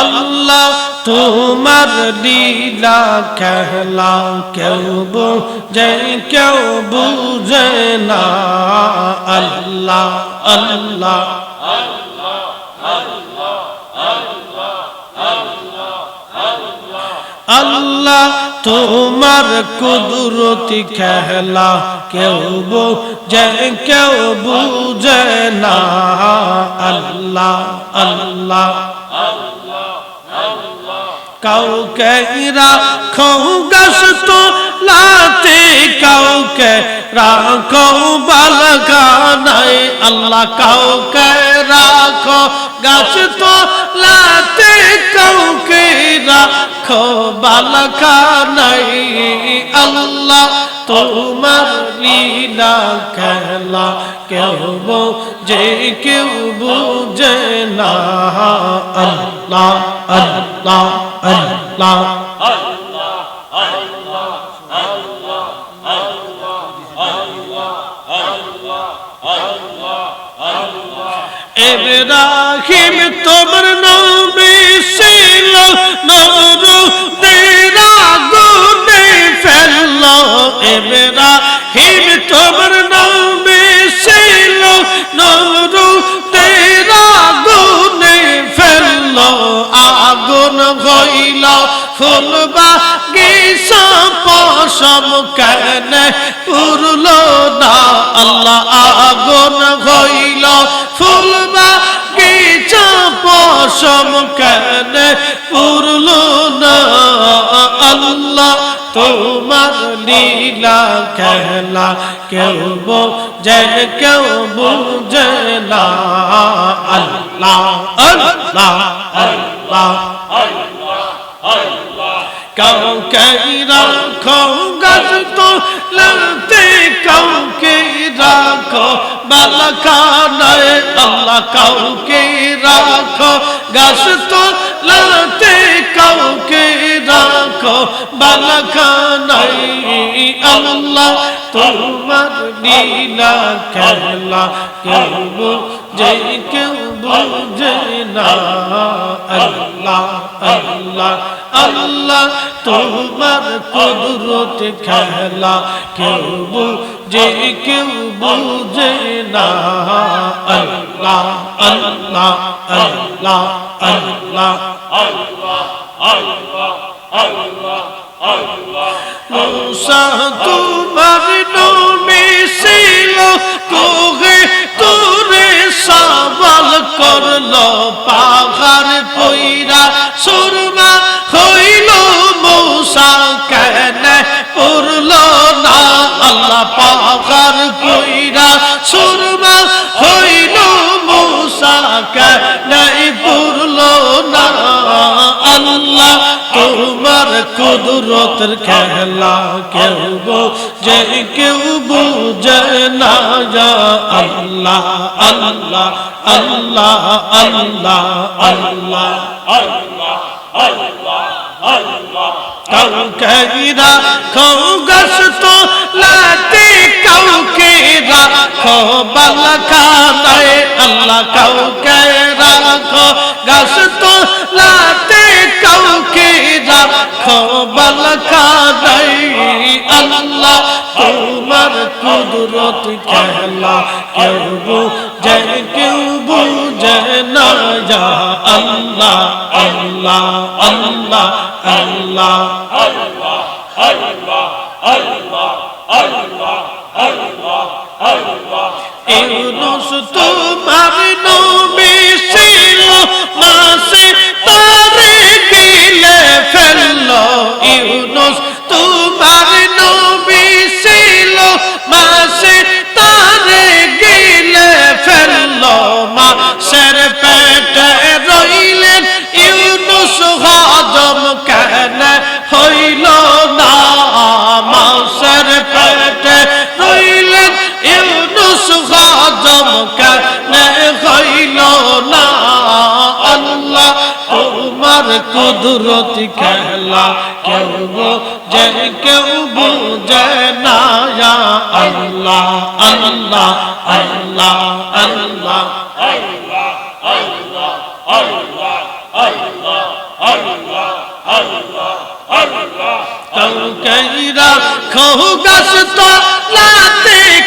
আল্লাহ তোমার লীলা খেলা কেউ বুঝে কেউ বুঝে না। আল্লাহ আল্লাহ। আল্লাহ তোমার কুদরতি খেলা কেউ বুঝে কেউ বুঝে না। আল্লাহ আল্লাহ কাউকে রাখো গাছ তো লাতে কাউকে রাখো বালগানাই আল্লাহ, কাউকে রাখো গাছ তো লাতে কাউকে রাখো বালগানাই আল্লাহ, তোমার লীলা খেলা কেউ যে কেউ বুঝে না। আল্লাহ আল্লাহ আল্লাহ। এব্রাহিম তোমার নবী ছিল নরু তেরা গুনে ফেলল। এব্রাহিম পুরল না, আল্লাহ আগুন হইল। ফুলবা গিসা পশম কেন পুরল না, আল্লাহ তোমার লীলা খেলা। কেউ বোঝে, কেউ বুঝে না আল্লাহ আল্লাহ আল্লাহ। কাউকে রাখো লাগতে কাউকে রাখো বালখানায় আল্লাহ কাউকে রাখো। গাছ তো লাগতে কাউকে রাখো বালখানায় আল্লাহ তোমার লীলা খেলা কেউ বুঝে কেউ বুঝে না। আল্লাহ আল্লাহ আল্লাহ, তোমার কুদরত খেলা কেউ বুঝে কেউ বুঝে না। আল্লাহ আল্লাহ আল্লাহ আল্লাহ। মুসা তোমার ছিল, কোহে তোরে সওয়াল করল পাহাড় পইরা সুরমা কুদরতের খেলা কেউ যে কেউ বুঝে না যা আল্লাহ আল্লাহ আল্লাহ আল্লাহ আল্লাহ, কাউকে রাখো গাছ তো লাতে কাউকে রাখো বালখানায়, আল্লাহ কাউকে রাখো গাছ তো লাতে কুদরত খেলা কেউ বুঝে কেউ বুঝে না যা আল্লাহ আল্লাহ আল্লাহ আল্লাহ। ইউনুস তোমার নবী তোমার কুদরতি খেলা কেউ যে কেউ বুঝে না আল্লাহ আল্লাহ আল্লাহ আল্লাহ,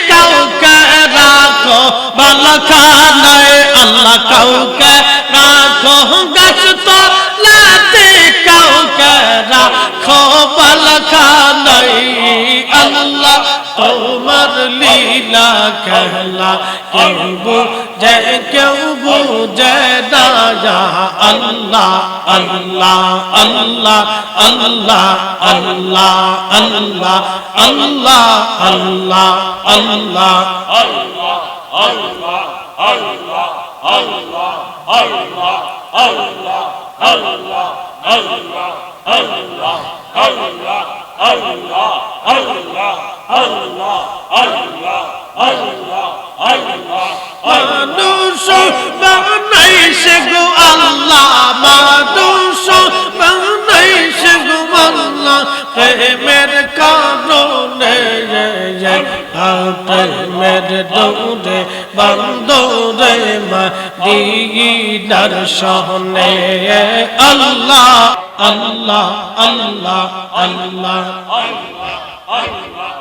কাউকে রাখো বালখানায় আল্লাহ লীলা খেলা কেউ বুঝে কেউ বুঝে না যা আল্লাহ আল্লাহ আল্লাহ আল্লাহ আল্লাহ আল্লাহ আল্লাহ আল্লাহ আল্লাহ মানুষ বানাইছে গো আল্লাহ মানুষ বানাইছে গো আল্লাহ প্রেমের কারণে প্রেমের দৌড়ে বন্দরে সহনে আল্লাহ আল্লাহ আল্লাহ আল্লাহ আল্লাহ আল্লাহ।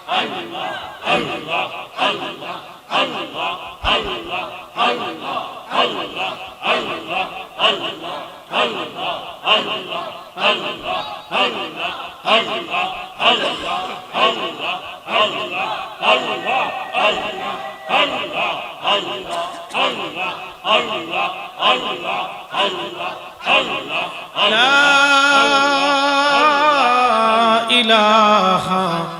لا إله